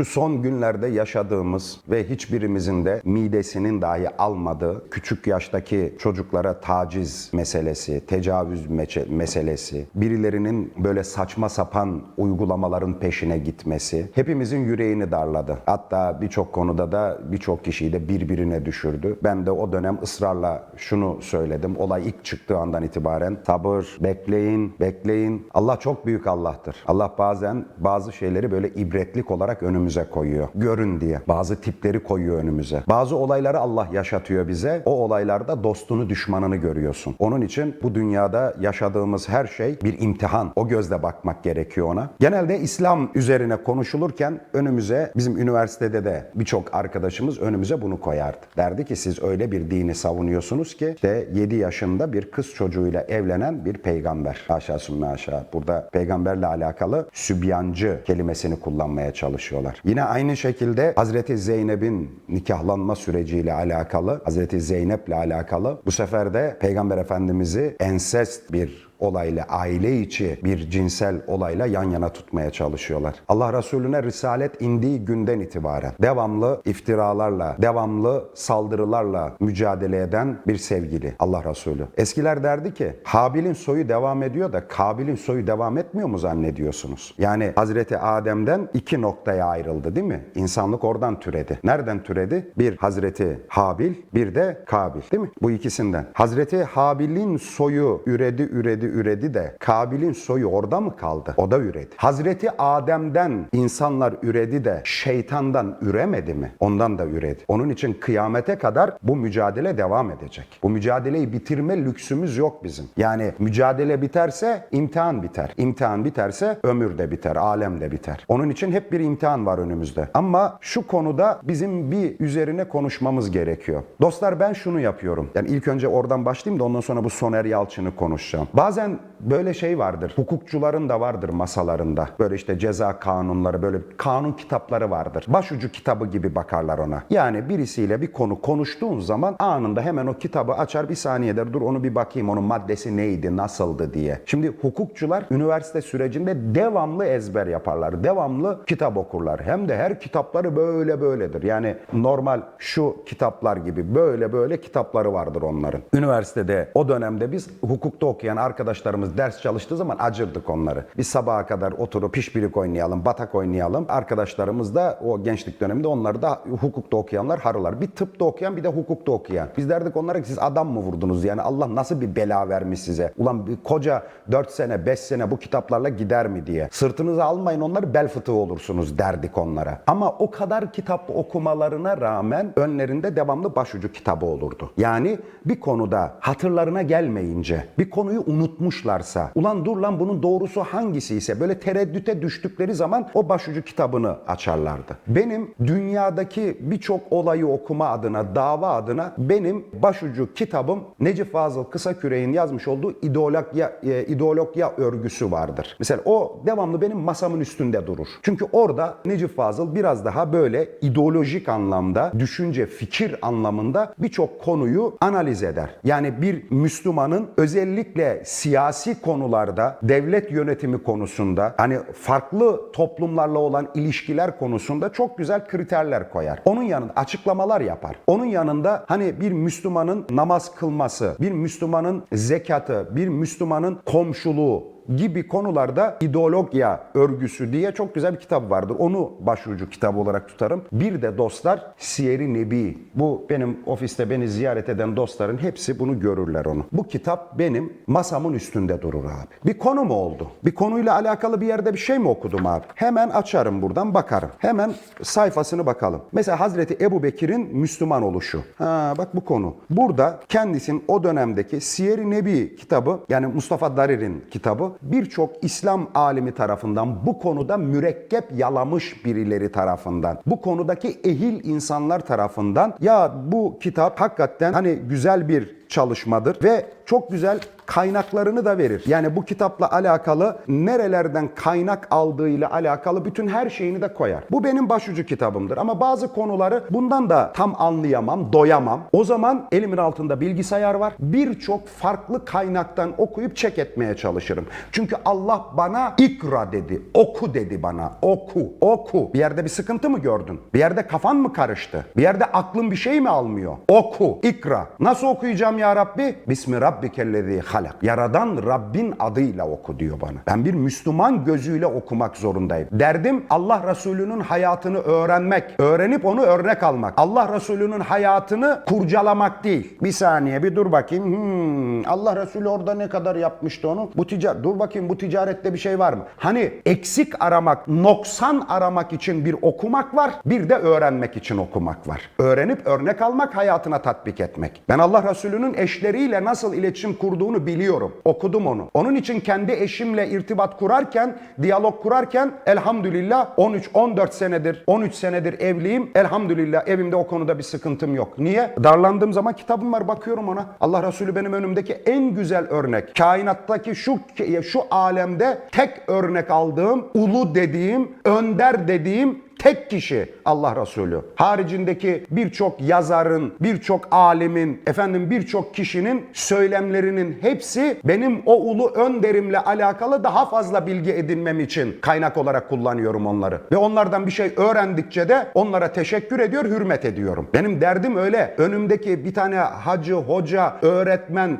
şu son günlerde yaşadığımız ve hiçbirimizin de midesinin dahi almadığı küçük yaştaki çocuklara taciz meselesi, tecavüz meselesi, birilerinin böyle saçma sapan uygulamaların peşine gitmesi hepimizin yüreğini darladı. Hatta birçok konuda da birçok kişiyi de birbirine düşürdü. Ben de o dönem ısrarla şunu söyledim. Olay ilk çıktığı andan itibaren sabır, bekleyin, bekleyin. Allah çok büyük Allah'tır. Allah bazen bazı şeyleri böyle ibretlik olarak önümüze koyuyor. Görün diye. Bazı tipleri koyuyor önümüze. Bazı olayları Allah yaşatıyor bize. O olaylarda dostunu, düşmanını görüyorsun. Onun için bu dünyada yaşadığımız her şey bir imtihan. O gözle bakmak gerekiyor ona. Genelde İslam üzerine konuşulurken önümüze bizim üniversitede de birçok arkadaşımız önümüze bunu koyardı. Derdi ki siz öyle bir dini savunuyorsunuz ki işte 7 yaşında bir kız çocuğuyla evlenen bir peygamber. Haşa sümme haşa. Burada peygamberle alakalı sübyancı kelimesini kullanmaya çalışıyorlar. Yine aynı şekilde Hazreti Zeynep'in nikahlanma süreciyle alakalı, Hazreti Zeynep'le alakalı. Bu sefer de Peygamber Efendimiz'i ensest bir olayla, aile içi bir cinsel olayla yan yana tutmaya çalışıyorlar. Allah Resulüne risalet indiği günden itibaren devamlı iftiralarla, devamlı saldırılarla mücadele eden bir sevgili Allah Resulü. Eskiler derdi ki Habil'in soyu devam ediyor da Kabil'in soyu devam etmiyor mu zannediyorsunuz? Yani Hazreti Adem'den iki noktaya ayrıldı değil mi? İnsanlık oradan türedi. Nereden türedi? Bir Hazreti Habil, bir de Kabil değil mi? Bu ikisinden. Hazreti Habil'in soyu üredi, üredi, üredi de Kabil'in soyu orada mı kaldı? O da üredi. Hazreti Adem'den insanlar üredi de şeytandan üremedi mi? Ondan da üredi. Onun için kıyamete kadar bu mücadele devam edecek. Bu mücadeleyi bitirme lüksümüz yok bizim. Yani mücadele biterse imtihan biter. İmtihan biterse ömür de biter, alem de biter. Onun için hep bir imtihan var önümüzde. Ama şu konuda bizim bir üzerine konuşmamız gerekiyor. Dostlar ben şunu yapıyorum. Yani ilk önce oradan başlayayım da ondan sonra bu Soner Yalçın'ı konuşacağım. Bazen böyle şey vardır. Hukukçuların da vardır masalarında. Böyle işte ceza kanunları, böyle kanun kitapları vardır. Başucu kitabı gibi bakarlar ona. Yani birisiyle bir konu konuştuğun zaman anında hemen o kitabı açar bir saniye der dur onu bir bakayım onun maddesi neydi, nasıldı diye. Şimdi hukukçular üniversite sürecinde devamlı ezber yaparlar. Devamlı kitap okurlar. Hem de her kitapları böyle böyledir. Yani normal şu kitaplar gibi böyle böyle kitapları vardır onların. Üniversitede o dönemde biz hukukta okuyan arkadaşlarımız ders çalıştığı zaman acırdık onları. Biz sabaha kadar oturup pişpirik oynayalım, batak oynayalım. Arkadaşlarımız da o gençlik döneminde onları da hukukta okuyanlar harılar. Bir tıpta okuyan bir de hukukta okuyan. Biz derdik onlara ki siz adam mı vurdunuz? Yani Allah nasıl bir bela vermiş size? Ulan bir koca 4 sene 5 sene bu kitaplarla gider mi diye. Sırtınıza almayın onları bel fıtığı olursunuz derdik onlara. Ama o kadar kitap okumalarına rağmen önlerinde devamlı başucu kitabı olurdu. Yani bir konuda hatırlarına gelmeyince, bir konuyu unutmuşlarsa, ulan dur lan bunun doğrusu hangisi ise böyle tereddüte düştükleri zaman o başucu kitabını açarlardı. Benim dünyadaki birçok olayı okuma adına, dava adına benim başucu kitabım Necip Fazıl Kısaküre'nin yazmış olduğu ideologya, e, ideologya örgüsü vardır. Mesela o devamlı benim masamın üstünde durur. Çünkü orada Necip Fazıl biraz daha böyle ideolojik anlamda, düşünce, fikir anlamında birçok konuyu analiz eder. Yani bir Müslümanın özellikle siyasi konularda, devlet yönetimi konusunda, hani farklı toplumlarla olan ilişkiler konusunda çok güzel kriterler koyar. Onun yanında açıklamalar yapar. Onun yanında hani bir Müslümanın namaz kılması, bir Müslümanın zekatı, bir Müslümanın komşuluğu, gibi konularda ideologya örgüsü diye çok güzel bir kitap vardır. Onu başvurucu kitabı olarak tutarım. Bir de dostlar Siyer-i Nebi. Bu benim ofiste beni ziyaret eden dostların hepsi bunu görürler onu. Bu kitap benim masamın üstünde durur abi. Bir konu mu oldu? Bir konuyla alakalı bir yerde bir şey mi okudum abi? Hemen açarım buradan bakarım. Hemen sayfasını bakalım. Mesela Hazreti Ebu Bekir'in Müslüman oluşu. Ha bak bu konu. Burada kendisinin o dönemdeki Siyer-i Nebi kitabı yani Mustafa Darir'in kitabı birçok İslam alimi tarafından bu konuda mürekkep yalamış birileri tarafından bu konudaki ehil insanlar tarafından ya bu kitap hakikaten hani güzel bir çalışmadır ve çok güzel kaynaklarını da verir. Yani bu kitapla alakalı nerelerden kaynak aldığıyla alakalı bütün her şeyini de koyar. Bu benim başucu kitabımdır ama bazı konuları bundan da tam anlayamam, doyamam. O zaman elimin altında bilgisayar var. Birçok farklı kaynaktan okuyup çek etmeye çalışırım. Çünkü Allah bana ikra dedi, oku dedi bana. Oku, oku. Bir yerde bir sıkıntı mı gördün? Bir yerde kafan mı karıştı? Bir yerde aklın bir şey mi almıyor? Oku, ikra. Nasıl okuyacağım ya Rabbi? Bismi rabbikellezi halak. Yaradan Rabbin adıyla oku diyor bana. Ben bir Müslüman gözüyle okumak zorundayım. Derdim Allah Resulü'nün hayatını öğrenmek, öğrenip onu örnek almak. Allah Resulü'nün hayatını kurcalamak değil. Bir saniye bir dur bakayım. Hmm, Allah Resulü orada ne kadar yapmıştı onu? Bu ticaret, dur bakayım bu ticarette bir şey var mı? Hani eksik aramak, noksan aramak için bir okumak var, bir de öğrenmek için okumak var. Öğrenip örnek almak, hayatına tatbik etmek. Ben Allah Resulü'nün eşleriyle nasıl iletişim kurduğunu biliyorum. Okudum onu. Onun için kendi eşimle irtibat kurarken, diyalog kurarken elhamdülillah 13-14 senedir, 13 senedir evliyim. Elhamdülillah evimde o konuda bir sıkıntım yok. Niye? Darlandığım zaman kitabım var bakıyorum ona. Allah Resulü benim önümdeki en güzel örnek. Kainattaki şu şu alemde tek örnek aldığım, ulu dediğim, önder dediğim tek kişi Allah Resulü. Haricindeki birçok yazarın, birçok alimin, efendim birçok kişinin söylemlerinin hepsi benim o ulu önderimle alakalı daha fazla bilgi edinmem için kaynak olarak kullanıyorum onları. Ve onlardan bir şey öğrendikçe de onlara teşekkür ediyor, hürmet ediyorum. Benim derdim öyle. Önümdeki bir tane hacı, hoca, öğretmen,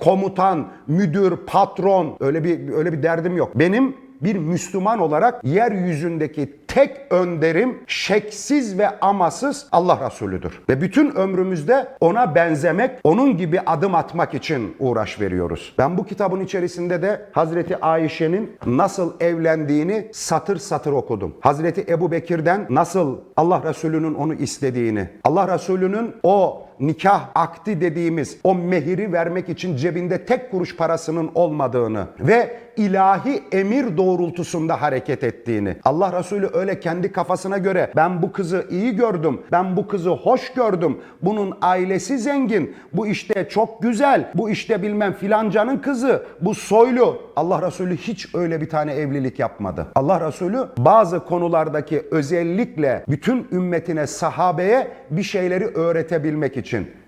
komutan, müdür, patron öyle bir öyle bir derdim yok. Benim bir Müslüman olarak yeryüzündeki tek önderim şeksiz ve amasız Allah Resulüdür. Ve bütün ömrümüzde ona benzemek, onun gibi adım atmak için uğraş veriyoruz. Ben bu kitabın içerisinde de Hazreti Ayşe'nin nasıl evlendiğini satır satır okudum. Hazreti Ebu Bekir'den nasıl Allah Resulü'nün onu istediğini, Allah Resulü'nün o nikah akdi dediğimiz o mehiri vermek için cebinde tek kuruş parasının olmadığını ve ilahi emir doğrultusunda hareket ettiğini. Allah Resulü öyle kendi kafasına göre ben bu kızı iyi gördüm, ben bu kızı hoş gördüm, bunun ailesi zengin, bu işte çok güzel, bu işte bilmem filancanın kızı, bu soylu. Allah Resulü hiç öyle bir tane evlilik yapmadı. Allah Resulü bazı konulardaki özellikle bütün ümmetine, sahabeye bir şeyleri öğretebilmek için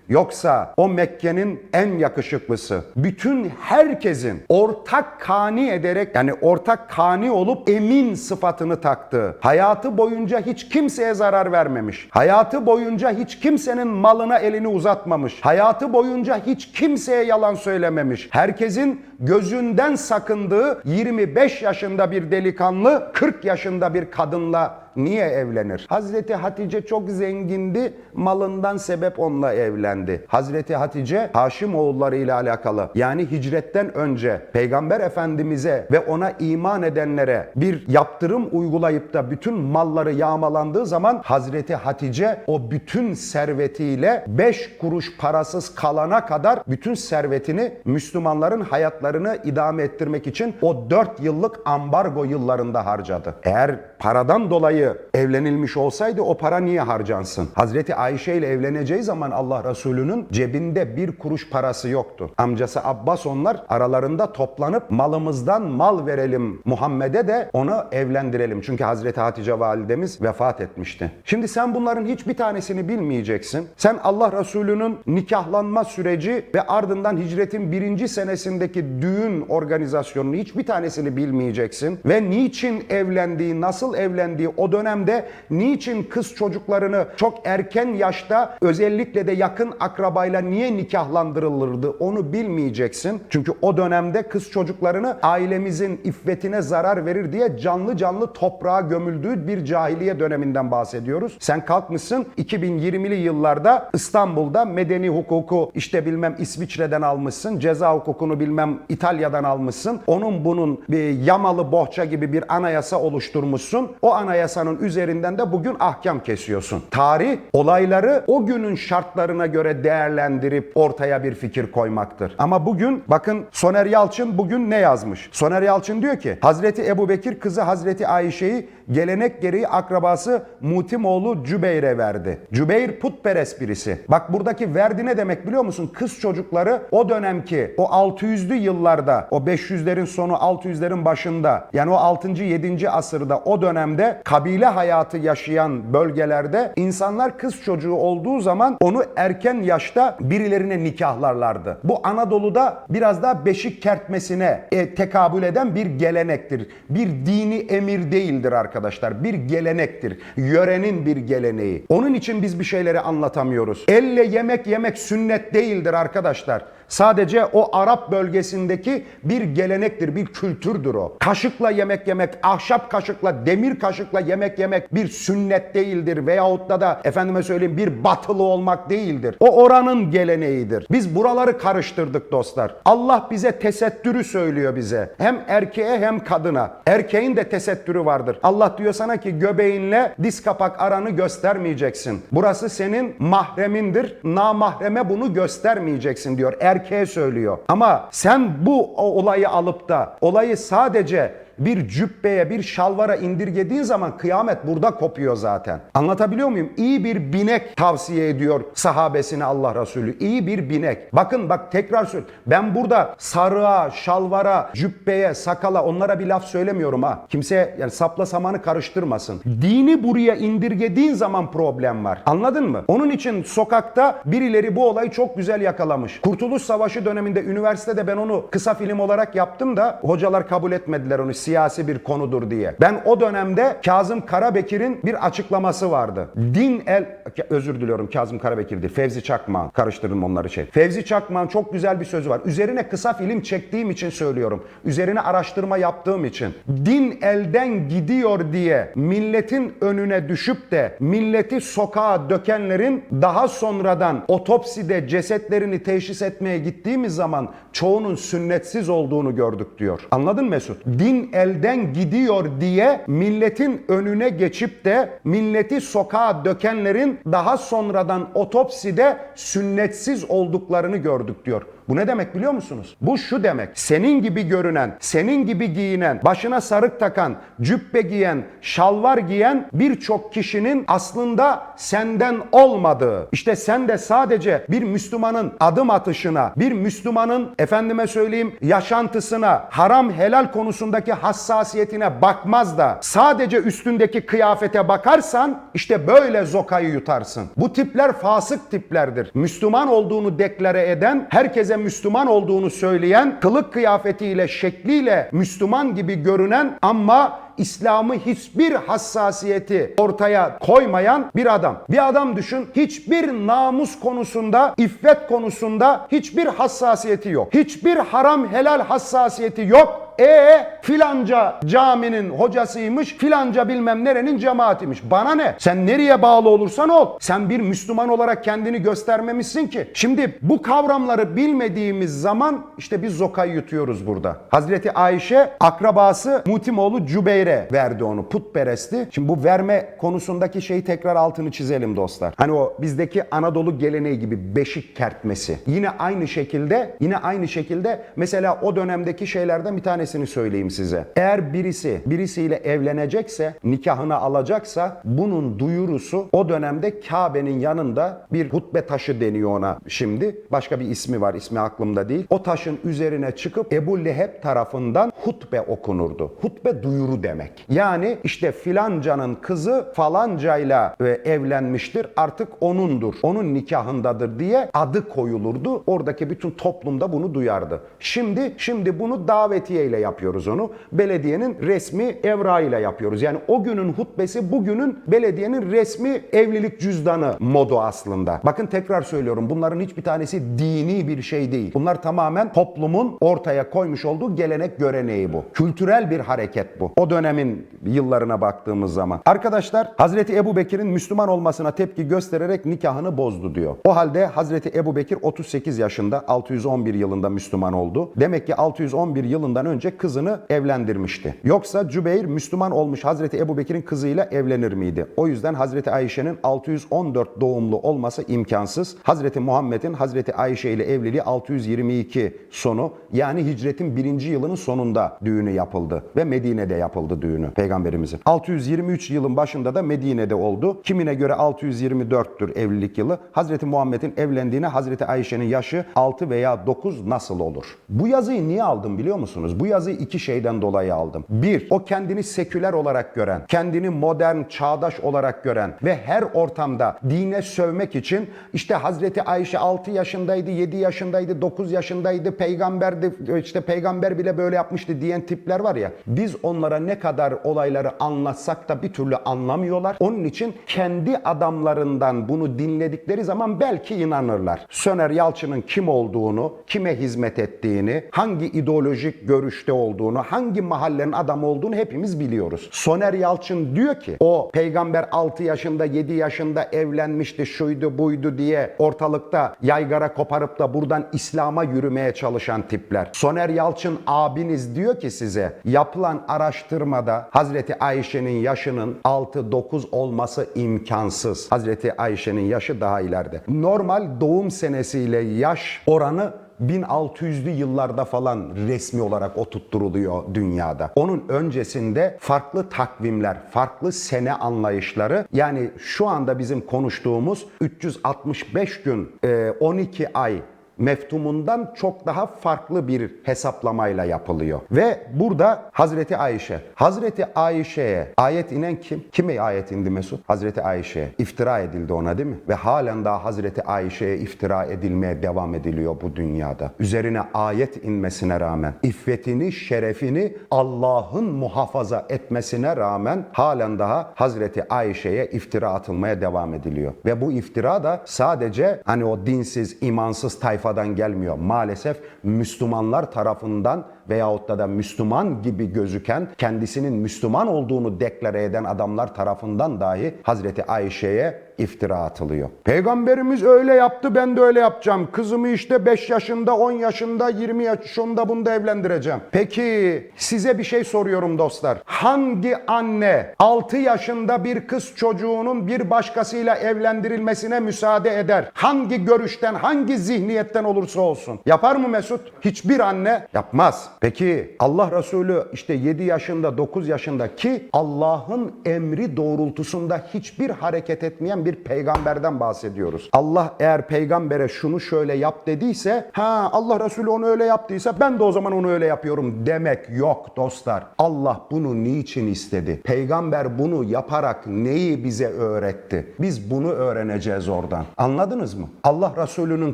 Yoksa o Mekke'nin en yakışıklısı, bütün herkesin ortak kani ederek yani ortak kani olup emin sıfatını taktı. Hayatı boyunca hiç kimseye zarar vermemiş. Hayatı boyunca hiç kimsenin malına elini uzatmamış. Hayatı boyunca hiç kimseye yalan söylememiş. Herkesin gözünden sakındığı 25 yaşında bir delikanlı 40 yaşında bir kadınla niye evlenir? Hazreti Hatice çok zengindi, malından sebep onunla evlendi. Hazreti Hatice Haşim oğulları ile alakalı yani hicretten önce Peygamber Efendimiz'e ve ona iman edenlere bir yaptırım uygulayıp da bütün malları yağmalandığı zaman Hazreti Hatice o bütün servetiyle 5 kuruş parasız kalana kadar bütün servetini Müslümanların hayatlarını idame ettirmek için o 4 yıllık ambargo yıllarında harcadı. Eğer paradan dolayı evlenilmiş olsaydı o para niye harcansın? Hazreti Ayşe ile evleneceği zaman Allah Resulü'nün cebinde bir kuruş parası yoktu. Amcası Abbas onlar aralarında toplanıp malımızdan mal verelim Muhammed'e de onu evlendirelim. Çünkü Hazreti Hatice validemiz vefat etmişti. Şimdi sen bunların hiçbir tanesini bilmeyeceksin. Sen Allah Resulü'nün nikahlanma süreci ve ardından hicretin birinci senesindeki düğün organizasyonunu hiçbir tanesini bilmeyeceksin. Ve niçin evlendiği, nasıl evlendiği o dönemde niçin kız çocuklarını çok erken yaşta özellikle de yakın akrabayla niye nikahlandırılırdı onu bilmeyeceksin. Çünkü o dönemde kız çocuklarını ailemizin iffetine zarar verir diye canlı canlı toprağa gömüldüğü bir cahiliye döneminden bahsediyoruz. Sen kalkmışsın 2020'li yıllarda İstanbul'da medeni hukuku işte bilmem İsviçre'den almışsın, ceza hukukunu bilmem İtalya'dan almışsın. Onun bunun bir yamalı bohça gibi bir anayasa oluşturmuşsun. O anayasanın üzerinden de bugün ahkam kesiyorsun. Tarih olayları o günün şartlarına göre değerlendirip ortaya bir fikir koymaktır. Ama bugün bakın Soner Yalçın bugün ne yazmış? Soner Yalçın diyor ki Hazreti Ebu Bekir kızı Hazreti Ayşe'yi gelenek gereği akrabası Mutimoğlu Cübeyr'e verdi. Cübeyr putperest birisi. Bak buradaki verdi ne demek biliyor musun? Kız çocukları o dönemki o 600'lü yıllarda o 500'lerin sonu 600'lerin başında yani o 6. 7. asırda o dönemde kabile hayatı yaşayan bölgelerde insanlar kız çocuğu olduğu zaman onu erken yaşta birilerine nikahlarlardı. Bu Anadolu'da biraz daha beşik kertmesine e, tekabül eden bir gelenektir. Bir dini emir değildir arkadaşlar. Bir gelenektir. Yörenin bir geleneği. Onun için biz bir şeyleri anlatamıyoruz. Elle yemek yemek sünnet değildir arkadaşlar. Sadece o Arap bölgesindeki bir gelenektir, bir kültürdür o. Kaşıkla yemek yemek, ahşap kaşıkla, demir kaşıkla yemek yemek bir sünnet değildir. Veyahut da da efendime söyleyeyim bir batılı olmak değildir. O oranın geleneğidir. Biz buraları karıştırdık dostlar. Allah bize tesettürü söylüyor bize. Hem erkeğe hem kadına. Erkeğin de tesettürü vardır. Allah diyor sana ki göbeğinle diz kapak aranı göstermeyeceksin. Burası senin mahremindir. Namahreme bunu göstermeyeceksin diyor. Erkeğe söylüyor. Ama sen bu olayı alıp da olayı sadece bir cübbeye, bir şalvara indirgediğin zaman kıyamet burada kopuyor zaten. Anlatabiliyor muyum? İyi bir binek tavsiye ediyor sahabesine Allah Resulü. İyi bir binek. Bakın bak tekrar söyle. Ben burada sarığa, şalvara, cübbeye, sakala onlara bir laf söylemiyorum ha. Kimse yani sapla samanı karıştırmasın. Dini buraya indirgediğin zaman problem var. Anladın mı? Onun için sokakta birileri bu olayı çok güzel yakalamış. Kurtuluş Savaşı döneminde üniversitede ben onu kısa film olarak yaptım da hocalar kabul etmediler onu siyasi bir konudur diye. Ben o dönemde Kazım Karabekir'in bir açıklaması vardı. Din el özür diliyorum Kazım Karabekir değil. Fevzi Çakmak'ın karıştırdım onları şey. Fevzi Çakmak'ın çok güzel bir sözü var. Üzerine kısa film çektiğim için söylüyorum. Üzerine araştırma yaptığım için. Din elden gidiyor diye milletin önüne düşüp de milleti sokağa dökenlerin daha sonradan otopside cesetlerini teşhis etmeye gittiğimiz zaman çoğunun sünnetsiz olduğunu gördük diyor. Anladın Mesut? Din elden gidiyor diye milletin önüne geçip de milleti sokağa dökenlerin daha sonradan otopside sünnetsiz olduklarını gördük diyor. Bu ne demek biliyor musunuz? Bu şu demek. Senin gibi görünen, senin gibi giyinen, başına sarık takan, cübbe giyen, şalvar giyen birçok kişinin aslında senden olmadığı. İşte sen de sadece bir Müslümanın adım atışına, bir Müslümanın efendime söyleyeyim yaşantısına, haram helal konusundaki hassasiyetine bakmaz da sadece üstündeki kıyafete bakarsan işte böyle zokayı yutarsın. Bu tipler fasık tiplerdir. Müslüman olduğunu deklare eden, herkese Müslüman olduğunu söyleyen, kılık kıyafetiyle, şekliyle Müslüman gibi görünen ama İslam'ı hiçbir hassasiyeti ortaya koymayan bir adam. Bir adam düşün hiçbir namus konusunda, iffet konusunda hiçbir hassasiyeti yok. Hiçbir haram helal hassasiyeti yok. E filanca caminin hocasıymış, filanca bilmem nerenin cemaatiymiş. Bana ne? Sen nereye bağlı olursan ol. Sen bir Müslüman olarak kendini göstermemişsin ki. Şimdi bu kavramları bilmediğimiz zaman işte biz zokayı yutuyoruz burada. Hazreti Ayşe akrabası Mutimoğlu Cübeyr'e verdi onu. Putperestti. Şimdi bu verme konusundaki şeyi tekrar altını çizelim dostlar. Hani o bizdeki Anadolu geleneği gibi beşik kertmesi. Yine aynı şekilde, yine aynı şekilde mesela o dönemdeki şeylerden bir tanesini söyleyeyim size. Eğer birisi birisiyle evlenecekse, nikahını alacaksa bunun duyurusu o dönemde Kabe'nin yanında bir hutbe taşı deniyor ona şimdi. Başka bir ismi var, ismi aklımda değil. O taşın üzerine çıkıp Ebu Leheb tarafından hutbe okunurdu. Hutbe duyuru demek. Yani işte filancanın kızı falancayla e, evlenmiştir artık onundur. Onun nikahındadır diye adı koyulurdu. Oradaki bütün toplumda bunu duyardı. Şimdi şimdi bunu davetiye ile yapıyoruz onu. Belediyenin resmi evra ile yapıyoruz. Yani o günün hutbesi bugünün belediyenin resmi evlilik cüzdanı modu aslında. Bakın tekrar söylüyorum bunların hiçbir tanesi dini bir şey değil. Bunlar tamamen toplumun ortaya koymuş olduğu gelenek göreneği bu. Kültürel bir hareket bu. O dönemin yıllarına baktığımız zaman. Arkadaşlar Hazreti Ebu Bekir'in Müslüman olmasına tepki göstererek nikahını bozdu diyor. O halde Hazreti Ebu Bekir 38 yaşında 611 yılında Müslüman oldu. Demek ki 611 yılından önce önce kızını evlendirmişti. Yoksa Cübeyr Müslüman olmuş Hazreti Ebu Bekir'in kızıyla evlenir miydi? O yüzden Hazreti Ayşe'nin 614 doğumlu olması imkansız. Hazreti Muhammed'in Hazreti Ayşe ile evliliği 622 sonu yani hicretin birinci yılının sonunda düğünü yapıldı ve Medine'de yapıldı düğünü peygamberimizin. 623 yılın başında da Medine'de oldu. Kimine göre 624'tür evlilik yılı. Hazreti Muhammed'in evlendiğine Hazreti Ayşe'nin yaşı 6 veya 9 nasıl olur? Bu yazıyı niye aldım biliyor musunuz? Bu yazıyı iki şeyden dolayı aldım. Bir, o kendini seküler olarak gören, kendini modern, çağdaş olarak gören ve her ortamda dine sövmek için işte Hazreti Ayşe 6 yaşındaydı, 7 yaşındaydı, 9 yaşındaydı, peygamberdi, işte peygamber bile böyle yapmıştı diyen tipler var ya. Biz onlara ne kadar olayları anlatsak da bir türlü anlamıyorlar. Onun için kendi adamlarından bunu dinledikleri zaman belki inanırlar. Söner Yalçın'ın kim olduğunu, kime hizmet ettiğini, hangi ideolojik görüşte olduğunu, hangi mahallenin adamı olduğunu hepimiz biliyoruz. Soner Yalçın diyor ki o peygamber 6 yaşında 7 yaşında evlenmişti şuydu buydu diye ortalıkta yaygara koparıp da buradan İslam'a yürümeye çalışan tipler. Soner Yalçın abiniz diyor ki size yapılan araştırmada Hazreti Ayşe'nin yaşının 6-9 olması imkansız. Hazreti Ayşe'nin yaşı daha ileride. Normal doğum senesiyle yaş oranı 1600'lü yıllarda falan resmi olarak oturtturuluyor dünyada. Onun öncesinde farklı takvimler, farklı sene anlayışları yani şu anda bizim konuştuğumuz 365 gün, e, 12 ay meftumundan çok daha farklı bir hesaplamayla yapılıyor. Ve burada Hazreti Ayşe. Hazreti Ayşe'ye ayet inen kim? Kime ayet indi Mesut? Hazreti Ayşe'ye. İftira edildi ona değil mi? Ve halen daha Hazreti Ayşe'ye iftira edilmeye devam ediliyor bu dünyada. Üzerine ayet inmesine rağmen, iffetini, şerefini Allah'ın muhafaza etmesine rağmen halen daha Hazreti Ayşe'ye iftira atılmaya devam ediliyor. Ve bu iftira da sadece hani o dinsiz, imansız tayfadan gelmiyor. Maalesef Müslümanlar tarafından veyahut da da Müslüman gibi gözüken, kendisinin Müslüman olduğunu deklare eden adamlar tarafından dahi Hazreti Ayşe'ye iftira atılıyor. Peygamberimiz öyle yaptı ben de öyle yapacağım. Kızımı işte 5 yaşında, 10 yaşında, 20 yaşında bunda evlendireceğim. Peki size bir şey soruyorum dostlar. Hangi anne 6 yaşında bir kız çocuğunun bir başkasıyla evlendirilmesine müsaade eder? Hangi görüşten, hangi zihniyetten olursa olsun. Yapar mı Mesut? Hiçbir anne yapmaz. Peki Allah Resulü işte 7 yaşında, 9 yaşında ki Allah'ın emri doğrultusunda hiçbir hareket etmeyen bir peygamberden bahsediyoruz. Allah eğer peygambere şunu şöyle yap dediyse, ha Allah Resulü onu öyle yaptıysa ben de o zaman onu öyle yapıyorum demek yok dostlar. Allah bunu niçin istedi? Peygamber bunu yaparak neyi bize öğretti? Biz bunu öğreneceğiz oradan. Anladınız mı? Allah Resulü'nün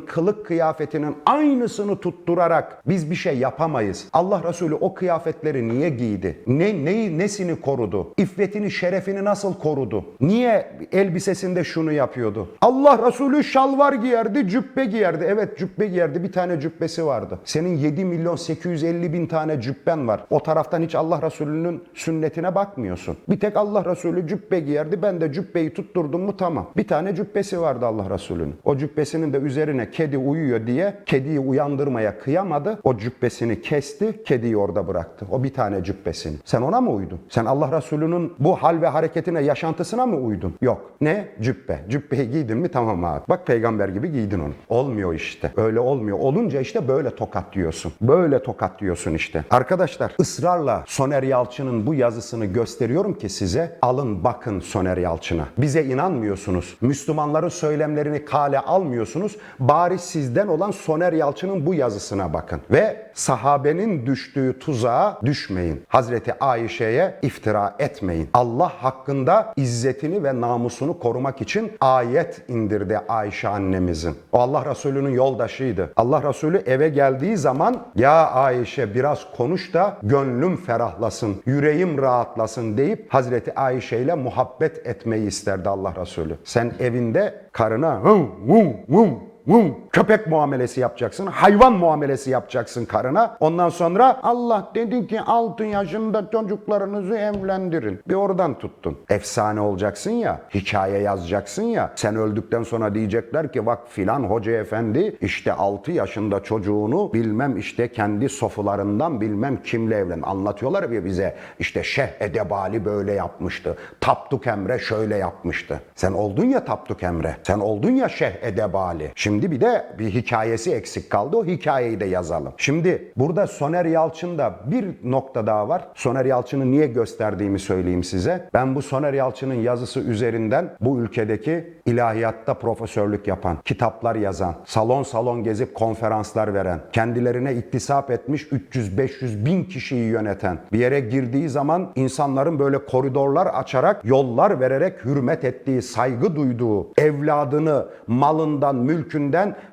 kılık kıyafetinin aynısını tutturarak biz bir şey yapamayız. Allah Resulü o kıyafetleri niye giydi? Ne neyi nesini korudu? İffetini, şerefini nasıl korudu? Niye elbisesinde şunu yapıyordu? Allah Resulü şalvar giyerdi, cübbe giyerdi. Evet cübbe giyerdi. Bir tane cübbesi vardı. Senin 7 milyon 850 bin tane cübben var. O taraftan hiç Allah Resulü'nün sünnetine bakmıyorsun. Bir tek Allah Resulü cübbe giyerdi. Ben de cübbeyi tutturdum mu tamam. Bir tane cübbesi vardı Allah Resulü'nün. O cübbesinin de üzerine kedi uyuyor diye kediyi uyandırmaya kıyamadı. O cübbesini kesti, kediyi orada bıraktı. O bir tane cübbesini. Sen ona mı uydun? Sen Allah Resulü'nün bu hal ve hareketine, yaşantısına mı uydun? Yok. Ne? Cübbe. Cübbeyi giydin mi tamam abi. Bak peygamber gibi giydin onu. Olmuyor işte. Öyle olmuyor. Olunca işte böyle tokatlıyorsun. Böyle tokatlıyorsun işte. Arkadaşlar ısrarla Soner Yalçın'ın bu yazısını gösteriyorum ki size alın bakın Soner Yalçın'a. Bize inanmıyorsunuz. Müslümanların söylemlerini kale almıyorsunuz. Bari sizden olan Soner Yalçın'ın bu yazısına bakın. Ve sahabenin düştüğü tuzağa düşmeyin. Hazreti Ayşe'ye iftira etmeyin. Allah hakkında izzetini ve namusunu korumak için ayet indirdi Ayşe annemizin. O Allah Resulü'nün yoldaşıydı. Allah Resulü eve geldiği zaman ya Ayşe biraz konuş da gönlüm ferahlasın, yüreğim rahatlasın deyip Hazreti Ayşe ile muhabbet etmeyi isterdi Allah Resulü. Sen evinde karına vum vum vum vum, köpek muamelesi yapacaksın. Hayvan muamelesi yapacaksın karına. Ondan sonra Allah dedi ki 6 yaşında çocuklarınızı evlendirin. Bir oradan tuttun. Efsane olacaksın ya, hikaye yazacaksın ya. Sen öldükten sonra diyecekler ki bak filan hoca efendi işte 6 yaşında çocuğunu bilmem işte kendi sofularından bilmem kimle evlen. Anlatıyorlar ya bize işte Şeyh Edebali böyle yapmıştı. Tapduk Emre şöyle yapmıştı. Sen oldun ya Tapduk Emre. Sen oldun ya Şeyh Edebali. Şimdi bir de bir hikayesi eksik kaldı. O hikayeyi de yazalım. Şimdi burada Soner Yalçın'da bir nokta daha var. Soner Yalçın'ı niye gösterdiğimi söyleyeyim size. Ben bu Soner Yalçın'ın yazısı üzerinden bu ülkedeki ilahiyatta profesörlük yapan, kitaplar yazan, salon salon gezip konferanslar veren, kendilerine iktisap etmiş 300-500 bin kişiyi yöneten, bir yere girdiği zaman insanların böyle koridorlar açarak, yollar vererek hürmet ettiği, saygı duyduğu, evladını malından, mülkünden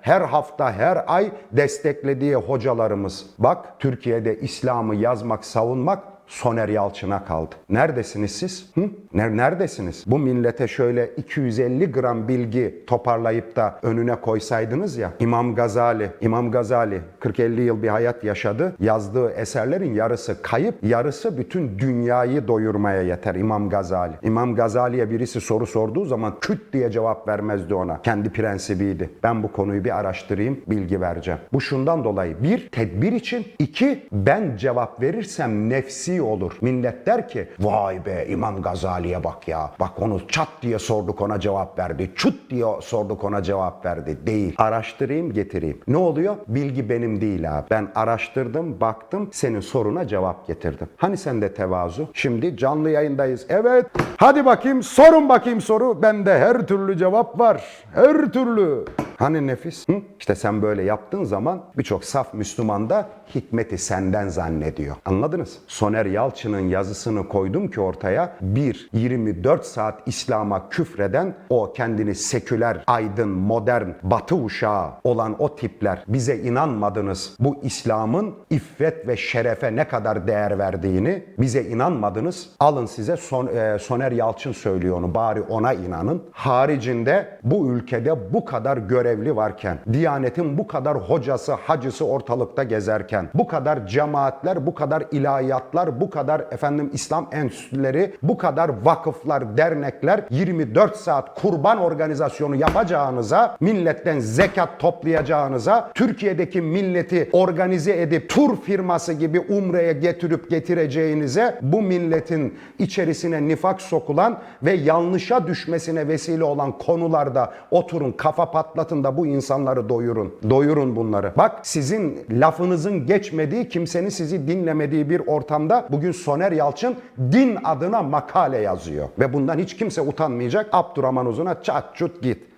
her hafta, her ay desteklediği hocalarımız. Bak Türkiye'de İslam'ı yazmak, savunmak Soner Yalçın'a kaldı. Neredesiniz siz? Hı? Ner- Neredesiniz? Bu millete şöyle 250 gram bilgi toparlayıp da önüne koysaydınız ya. İmam Gazali, İmam Gazali 40-50 yıl bir hayat yaşadı. Yazdığı eserlerin yarısı kayıp, yarısı bütün dünyayı doyurmaya yeter İmam Gazali. İmam Gazali'ye birisi soru sorduğu zaman küt diye cevap vermezdi ona. Kendi prensibiydi. Ben bu konuyu bir araştırayım, bilgi vereceğim. Bu şundan dolayı bir, tedbir için. iki ben cevap verirsem nefsi olur. Millet der ki vay be İmam Gazali'ye bak ya. Bak onu çat diye sorduk ona cevap verdi. Çut diye sorduk ona cevap verdi. Değil. Araştırayım getireyim. Ne oluyor? Bilgi benim değil abi. Ben araştırdım, baktım, senin soruna cevap getirdim. Hani sende tevazu? Şimdi canlı yayındayız. Evet. Hadi bakayım sorun bakayım soru. Bende her türlü cevap var. Her türlü. Hani nefis? Hı? İşte sen böyle yaptığın zaman birçok saf Müslüman da hikmeti senden zannediyor. Anladınız? Soner Yalçın'ın yazısını koydum ki ortaya bir 24 saat İslam'a küfreden o kendini seküler, aydın, modern, batı uşağı olan o tipler bize inanmadınız. Bu İslam'ın iffet ve şerefe ne kadar değer verdiğini bize inanmadınız. Alın size Son- e, Soner Yalçın söylüyor onu bari ona inanın. Haricinde bu ülkede bu kadar görevli varken, Diyanetin bu kadar hocası, hacısı ortalıkta gezerken, bu kadar cemaatler, bu kadar ilahiyatlar, bu kadar efendim İslam enstitüleri, bu kadar vakıflar, dernekler 24 saat kurban organizasyonu yapacağınıza, milletten zekat toplayacağınıza, Türkiye'deki milleti organize edip tur firması gibi umreye getirip getireceğinize bu milletin içerisine nifak sokulan ve yanlışa düşmesine vesile olan konularda oturun kafa patlatın da bu insanları doyurun. Doyurun bunları. Bak sizin lafınızın geçmediği, kimsenin sizi dinlemediği bir ortamda bugün Soner Yalçın din adına makale yazıyor. Ve bundan hiç kimse utanmayacak. Abdurrahman Uzun'a çat çut git.